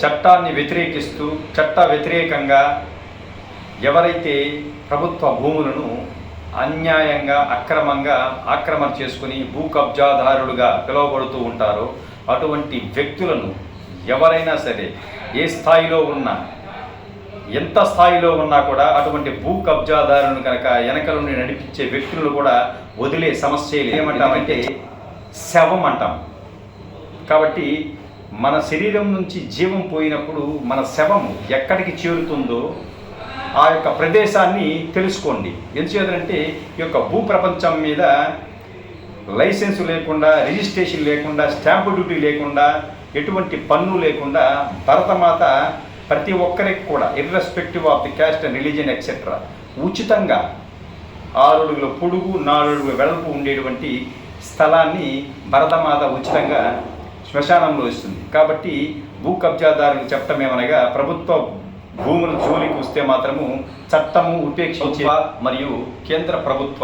చట్టాన్ని వ్యతిరేకిస్తూ చట్ట వ్యతిరేకంగా ఎవరైతే ప్రభుత్వ భూములను అన్యాయంగా అక్రమంగా ఆక్రమణ చేసుకుని భూ కబ్జాదారులుగా పిలువబడుతూ ఉంటారో అటువంటి వ్యక్తులను ఎవరైనా సరే ఏ స్థాయిలో ఉన్నా ఎంత స్థాయిలో ఉన్నా కూడా అటువంటి భూ కబ్జాదారులను కనుక వెనక నుండి నడిపించే వ్యక్తులను కూడా వదిలే సమస్య ఏమంటామంటే శవం అంటాం కాబట్టి మన శరీరం నుంచి జీవం పోయినప్పుడు మన శవం ఎక్కడికి చేరుతుందో ఆ యొక్క ప్రదేశాన్ని తెలుసుకోండి. ఎందుచేతంటే ఈ యొక్క భూ ప్రపంచం మీద లైసెన్స్ లేకుండా రిజిస్ట్రేషన్ లేకుండా స్టాంపు డ్యూటీ లేకుండా ఎటువంటి పన్ను లేకుండా భరతమాత ప్రతి ఒక్కరికి కూడా irrespective of the caste and religion etcetera ఉచితంగా ఆరు అడుగుల పొడుగు నాలుగు అడుగుల వెడల్పు ఉండేటువంటి స్థలాన్ని భరతమాత ఉచితంగా శ్మశానంలో ఇస్తుంది. కాబట్టి భూ కబ్జాదారులు చెప్పటం ఏమనగా ప్రభుత్వ భూముల జోలికి వస్తే మాత్రము చట్టము ఉపేక్షించే మరియు కేంద్ర ప్రభుత్వ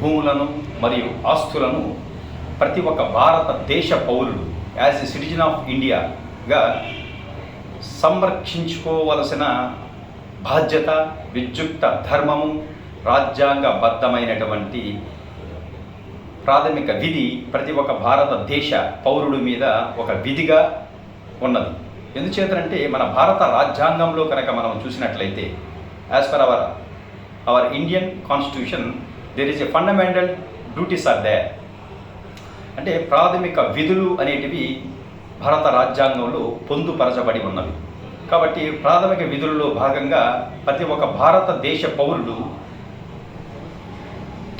భూములను మరియు ఆస్తులను ప్రతి ఒక్క భారతదేశ పౌరుడు యాజ్ ఎ సిటిజన్ ఆఫ్ ఇండియాగా సంరక్షించుకోవలసిన బాధ్యత విద్యుక్త ధర్మము రాజ్యాంగబద్ధమైనటువంటి ప్రాథమిక విధి ప్రతి ఒక్క భారతదేశ పౌరుడి మీద ఒక విధిగా ఉన్నది. ఎందుచేతనంటే మన భారత రాజ్యాంగంలో కనుక మనం చూసినట్లయితే as per our our Indian constitution there is a fundamental duties are they అంటే ప్రాథమిక విధులు అనేటివి భారత రాజ్యాంగంలో పొందుపరచబడి ఉన్నవి. కాబట్టి ప్రాథమిక విధుల్లో భాగంగా ప్రతి ఒక్క భారతదేశ పౌరుడు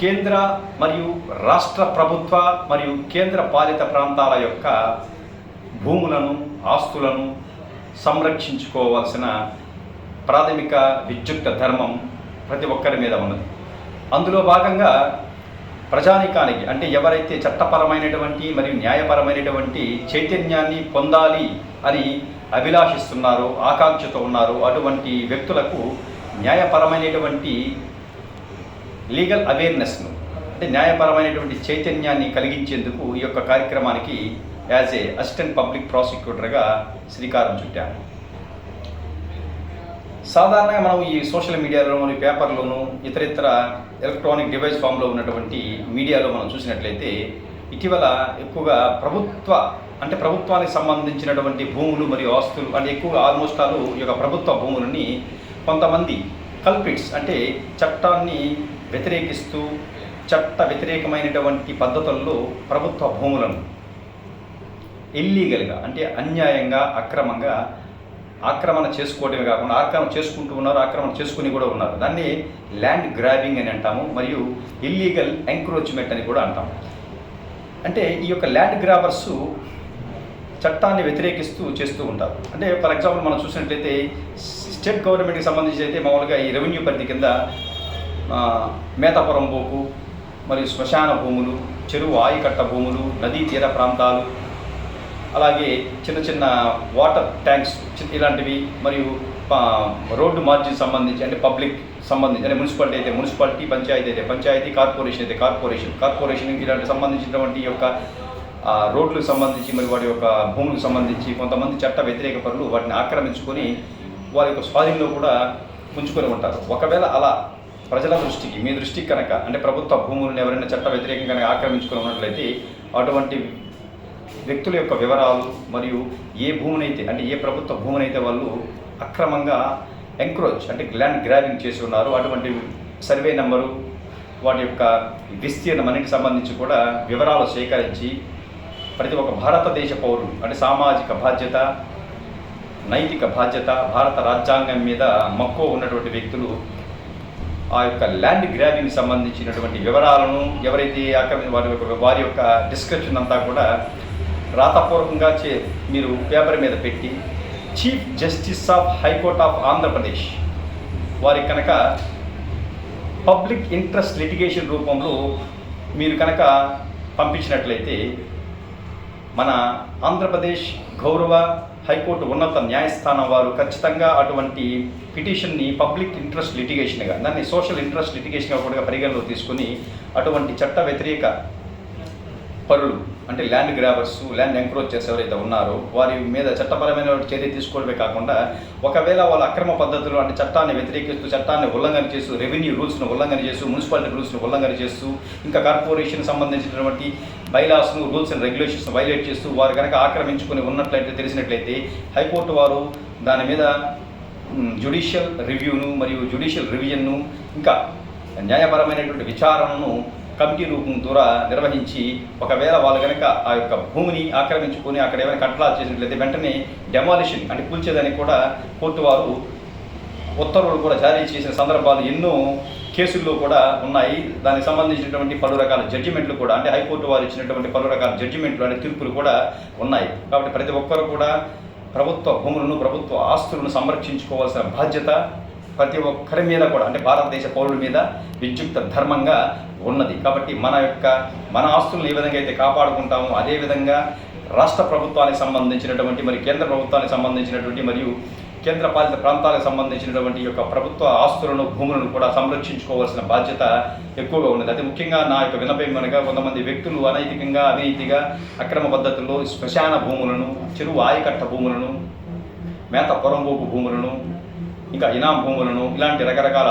కేంద్ర మరియు రాష్ట్ర ప్రభుత్వ మరియు కేంద్ర పాలిత ప్రాంతాల యొక్క భూములను ఆస్తులను సంరక్షించుకోవాల్సిన ప్రాథమిక విద్యుక్త ధర్మం ప్రతి ఒక్కరి మీద ఉన్నది. అందులో భాగంగా ప్రజానికానికి అంటే ఎవరైతే చట్టపరమైనటువంటి మరియు న్యాయపరమైనటువంటి చైతన్యాన్ని పొందాలి అని అభిలాషిస్తున్నారో ఆకాంక్షతో ఉన్నారో అటువంటి వ్యక్తులకు న్యాయపరమైనటువంటి లీగల్ అవేర్నెస్ను అంటే న్యాయపరమైనటువంటి చైతన్యాన్ని కలిగించేందుకు ఈ యొక్క కార్యక్రమానికి యాజ్ ఏ అసిస్టెంట్ పబ్లిక్ ప్రాసిక్యూటర్గా శ్రీకారం చుట్టాను సాధారణంగా మనం ఈ సోషల్ మీడియాలో మరియు పేపర్లోను ఇతరితర ఎలక్ట్రానిక్ డివైస్ ఫామ్లో ఉన్నటువంటి మీడియాలో మనం చూసినట్లయితే ఇటీవల ఎక్కువగా ప్రభుత్వ అంటే ప్రభుత్వానికి సంబంధించినటువంటి భూములు మరియు ఆస్తులు అంటే ఎక్కువగా ఆల్మోస్ట్ ఆలు ఈ యొక్క ప్రభుత్వ భూములని కొంతమంది కల్పిట్స్ అంటే చట్టాన్ని వ్యతిరేకిస్తూ చట్ట వ్యతిరేకమైనటువంటి పద్ధతుల్లో ప్రభుత్వ భూములను ఇల్లీగల్గా అంటే అన్యాయంగా అక్రమంగా ఆక్రమణ చేసుకోవడమే కాకుండా ఆక్రమణ చేసుకుంటూ ఉన్నారు ఆక్రమణ చేసుకుని కూడా ఉన్నారు. దాన్ని ల్యాండ్ గ్రాబింగ్ అని అంటాము మరియు ఇల్లీగల్ ఎంక్రోచ్మెంట్ అని కూడా అంటాము. అంటే ఈ యొక్క ల్యాండ్ గ్రాబర్స్ చట్టాన్ని వ్యతిరేకిస్తూ చేస్తూ ఉంటారు. అంటే ఫర్ ఎగ్జాంపుల్ మనం చూసినట్లయితే స్టేట్ గవర్నమెంట్కి సంబంధించి అయితే మామూలుగా ఈ రెవెన్యూ పరిధి కింద మేతపురం పోపు మరియు శ్మశాన భూములు చెరువు ఆయికట్ట భూములు నదీ తీర ప్రాంతాలు అలాగే చిన్న చిన్న వాటర్ ట్యాంక్స్ ఇలాంటివి మరియు రోడ్డు మార్జిన్ సంబంధించి అంటే పబ్లిక్ సంబంధించి అంటే మున్సిపాలిటీ అయితే మున్సిపాలిటీ పంచాయతీ అయితే పంచాయతీ కార్పొరేషన్ అయితే కార్పొరేషన్. కార్పొరేషన్ ఇలాంటి సంబంధించినటువంటి యొక్క రోడ్లకు సంబంధించి మరి వాటి యొక్క భూములకు సంబంధించి కొంతమంది చట్ట వ్యతిరేక పనులు వాటిని ఆక్రమించుకొని వారి యొక్క స్వాధీనంలో కూడా ఉంచుకొని ఉంటారు. ఒకవేళ అలా ప్రజల దృష్టికి మీ దృష్టికి కనుక అంటే ప్రభుత్వ భూములను ఎవరైనా చట్ట వ్యతిరేకంగా కనుక ఉన్నట్లయితే అటువంటి వ్యక్తుల యొక్క వివరాలు మరియు ఏ భూమినైతే అంటే ఏ ప్రభుత్వ భూమినైతే వాళ్ళు అక్రమంగా ఎంక్రోచ్ అంటే ల్యాండ్ గ్రాబింగ్ చేసి ఉన్నారు అటువంటి సర్వే నెంబరు వాటి యొక్క విస్తీర్ణం అన్నిటికి సంబంధించి కూడా వివరాలు సేకరించి ప్రతి ఒక్క భారతదేశ పౌరుడు అంటే సామాజిక బాధ్యత నైతిక బాధ్యత భారత రాజ్యాంగం మీద మక్కువ ఉన్నటువంటి వ్యక్తులు ఆ యొక్క ల్యాండ్ గ్రాబింగ్ సంబంధించినటువంటి వివరాలను ఎవరైతే ఆక్రమి వారి యొక్క వారి యొక్క డిస్క్రిప్షన్ అంతా కూడా రాతపూర్వకంగా చే మీరు పేపర్ మీద పెట్టి chief justice of high court of Andhra Pradesh వారి కనుక పబ్లిక్ ఇంట్రెస్ట్ లిటిగేషన్ రూపంలో మీరు కనుక పంపించినట్లయితే మన ఆంధ్రప్రదేశ్ గౌరవ హైకోర్టు ఉన్నత న్యాయస్థానం వారు ఖచ్చితంగా అటువంటి పిటిషన్ని పబ్లిక్ ఇంట్రెస్ట్ లిటిగేషన్గా దాన్ని సోషల్ ఇంట్రెస్ట్ లిటిగేషన్గా కూడా పరిగణలో తీసుకుని అటువంటి చట్ట వ్యతిరేక పరులు అంటే ల్యాండ్ గ్రాబర్స్ ల్యాండ్ ఎంక్రోచర్స్ ఎవరైతే ఉన్నారో వారి మీద చట్టపరమైన చర్య తీసుకోవడమే కాకుండా ఒకవేళ వాళ్ళ అక్రమ పద్ధతులు అంటే చట్టాన్ని వ్యతిరేకిస్తూ చట్టాన్ని ఉల్లంఘన చేస్తూ రెవెన్యూ రూల్స్ను ఉల్లంఘన చేస్తూ మున్సిపాలిటీ రూల్స్ను ఉల్లంఘన చేస్తూ ఇంకా కార్పొరేషన్ సంబంధించినటువంటి బైలాస్ను రూల్స్ అండ్ రెగ్యులేషన్స్ వైలేట్ చేస్తూ వారు కనుక ఆక్రమించుకొని ఉన్నట్లయితే తెలిసినట్లయితే హైకోర్టు వారు దాని మీద జ్యుడిషియల్ రివ్యూను మరియు జ్యుడిషియల్ రివిజన్ను ఇంకా న్యాయపరమైనటువంటి విచారణను కమిటీ రూపం ద్వారా నిర్వహించి ఒకవేళ వాళ్ళు కనుక ఆ యొక్క భూమిని ఆక్రమించుకొని అక్కడ ఏమైనా కట్టడాలు చేసినట్లయితే వెంటనే డెమాలిషన్ అంటే కూల్చేదానికి కూడా కోర్టు వారు ఉత్తర్వులు కూడా జారీ చేసిన సందర్భాలు ఎన్నో కేసుల్లో కూడా ఉన్నాయి. దానికి సంబంధించినటువంటి పలు రకాల జడ్జిమెంట్లు కూడా అంటే హైకోర్టు వారు ఇచ్చినటువంటి పలు రకాల జడ్జిమెంట్లు అనే తీర్పులు కూడా ఉన్నాయి. కాబట్టి ప్రతి ఒక్కరు కూడా ప్రభుత్వ భూములను ప్రభుత్వ ఆస్తులను సంరక్షించుకోవాల్సిన బాధ్యత ప్రతి ఒక్కరి మీద కూడా అంటే భారతదేశ పౌరుల మీద విద్యుక్త ధర్మంగా ఉన్నది. కాబట్టి మన యొక్క మన ఆస్తులను ఏ విధంగా అయితే కాపాడుకుంటామో అదేవిధంగా రాష్ట్ర ప్రభుత్వానికి సంబంధించినటువంటి మరి కేంద్ర ప్రభుత్వానికి సంబంధించినటువంటి మరియు కేంద్రపాలిత ప్రాంతాలకు సంబంధించినటువంటి యొక్క ప్రభుత్వ ఆస్తులను భూములను కూడా సంరక్షించుకోవాల్సిన బాధ్యత ఎక్కువగా ఉన్నది. అది ముఖ్యంగా నా యొక్క వినపం కొంతమంది వ్యక్తులు అనైతికంగా అవినీతిగా అక్రమ పద్ధతుల్లో శ్మశాన భూములను చెరువు ఆయకట్ట భూములను మేత పొరంబోపు భూములను ఇంకా ఇనాం భూములను ఇలాంటి రకరకాల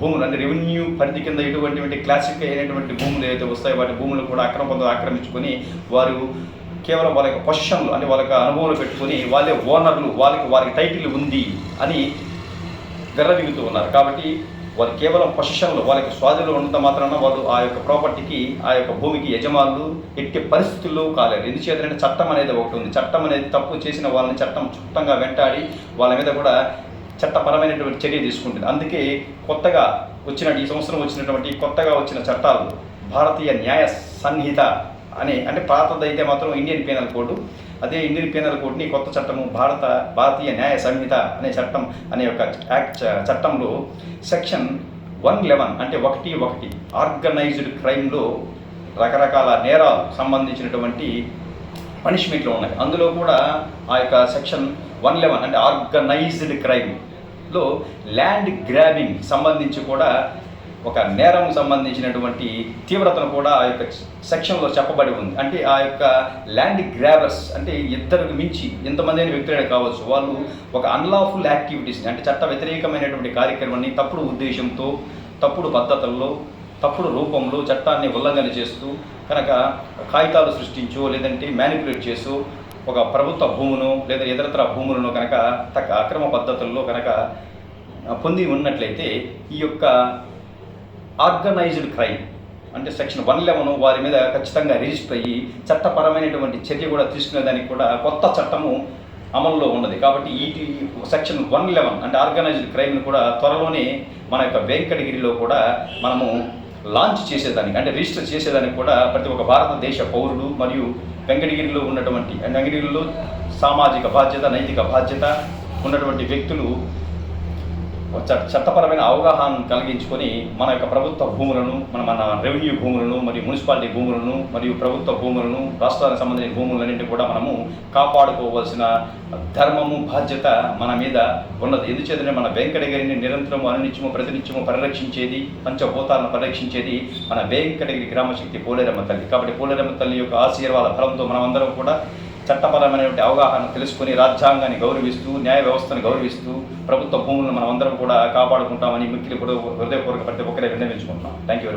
భూములు అంటే రెవెన్యూ పరిధి కింద ఎటువంటి క్లాసిక్ అయినటువంటి భూములు ఏదైతే వస్తాయో వాటి భూములు కూడా అక్రమ పద్ధతులు ఆక్రమించుకొని వారు కేవలం వాళ్ళ యొక్క పొజిషన్లు అని వాళ్ళ యొక్క అనుభవంలో పెట్టుకొని వాళ్ళే ఓనర్లు వాళ్ళకి వారికి టైటిల్ ఉంది అని గర్రవిగుతూ ఉన్నారు. కాబట్టి వాళ్ళు కేవలం పొజిషన్లు వాళ్ళకి స్వాధీనంలో ఉన్నంత మాత్రాన వాళ్ళు ఆ యొక్క ప్రాపర్టీకి ఆ యొక్క భూమికి యజమానులు ఎట్టి పరిస్థితుల్లో కాలేరు. ఎందుచేతంటే చట్టం అనేది ఒకటి ఉంది. చట్టం అనేది తప్పు చేసిన వాళ్ళని చట్టం చుట్టంగా వెంటాడి వాళ్ళ మీద కూడా చట్టపరమైనటువంటి చర్య తీసుకుంటుంది. అందుకే కొత్తగా వచ్చిన ఈ సంవత్సరం వచ్చినటువంటి కొత్తగా వచ్చిన చట్టాలు భారతీయ న్యాయ సంహిత అనే అంటే పాతదైతే మాత్రం ఇండియన్ పీనల్ కోడ్. అదే ఇండియన్ పీనల్ కోడ్ని కొత్త చట్టము భారత భారతీయ న్యాయ సంహిత అనే చట్టం అనే ఒక యాక్ట్ చట్టంలో సెక్షన్ వన్ లెవెన్ అంటే ఒకటి ఒకటి ఆర్గనైజ్డ్ క్రైమ్లో రకరకాల నేరాలు సంబంధించినటువంటి పనిష్మెంట్లు ఉన్నాయి. అందులో కూడా ఆ యొక్క సెక్షన్ వన్ లెవెన్ అంటే ఆర్గనైజ్డ్ క్రైమ్లో ల్యాండ్ గ్రాబింగ్ సంబంధించి కూడా ఒక నేరం సంబంధించినటువంటి తీవ్రతను కూడా ఆ యొక్క సెక్షన్లో చెప్పబడి ఉంది. అంటే ఆ యొక్క ల్యాండ్ గ్రాబర్స్ అంటే ఇద్దరికి మించి ఎంతమంది అయిన వ్యక్తులైనా కావచ్చు వాళ్ళు ఒక అన్లాఫుల్ యాక్టివిటీస్ని అంటే చట్ట వ్యతిరేకమైనటువంటి కార్యక్రమాన్ని తప్పుడు ఉద్దేశంతో తప్పుడు పద్ధతుల్లో తప్పుడు రూపంలో చట్టాన్ని ఉల్లంఘన చేస్తూ కనుక కాగితాలు సృష్టించో లేదంటే మ్యానిపులేట్ చేస్తూ ఒక ప్రభుత్వ భూమును లేదా ఇతరతర భూములను కనుక తగ్గ అక్రమ పద్ధతుల్లో కనుక పొంది ఉన్నట్లయితే ఈ యొక్క ఆర్గనైజ్డ్ క్రైమ్. అంటే సెక్షన్ వన్ లెవెన్ వారి మీద ఖచ్చితంగా రిజిస్టర్ అయ్యి చట్టపరమైనటువంటి చర్య కూడా తీసుకునేదానికి కూడా కొత్త చట్టము అమల్లో ఉన్నది. కాబట్టి ఈ సెక్షన్ వన్ లెవెన్ అంటే ఆర్గనైజ్డ్ క్రైమ్ని కూడా త్వరలోనే మన యొక్క వెంకటగిరిలో కూడా మనము లాంచ్ చేసేదానికి అంటే రిజిస్టర్ చేసేదానికి కూడా ప్రతి ఒక్క భారతదేశ పౌరుడు మరియు వెంకటగిరిలో ఉన్నటువంటి వెంకటగిరిలో సామాజిక బాధ్యత నైతిక బాధ్యత ఉన్నటువంటి వ్యక్తులు చట్టపరమైన అవగాహన కలిగించుకొని మన యొక్క ప్రభుత్వ భూములను మన మన రెవెన్యూ భూములను మరియు మున్సిపాలిటీ భూములను మరియు ప్రభుత్వ భూములను రాష్ట్రానికి సంబంధించిన భూములన్నింటి కూడా మనము కాపాడుకోవాల్సిన ధర్మము బాధ్యత మన మీద ఉన్నది. ఎందుచేతనే మన వెంకటగిరిని నిరంతరము అనునిత్యము ప్రతినిత్యము పరిరక్షించేది పంచభూతాలను పరిరక్షించేది మన వెంకటగిరి గ్రామశక్తి పోలేరమ్మ తల్లి. కాబట్టి పోలేరమ్మ తల్లి యొక్క ఆశీర్వాద ఫలంతో మనమందరం కూడా చట్టపరమైనటువంటి అవగాహన తెలుసుకొని రాజ్యాంగాన్ని గౌరవిస్తూ న్యాయ వ్యవస్థను గౌరవిస్తూ ప్రభుత్వ భూములను మనం అందరం కూడా కాపాడుకుంటామని మిక్కిలి కూడా హృదయపూర్వక ప్రతి ఒక్కరే విన్నవించుకుంటున్నాం థ్యాంక్ యూ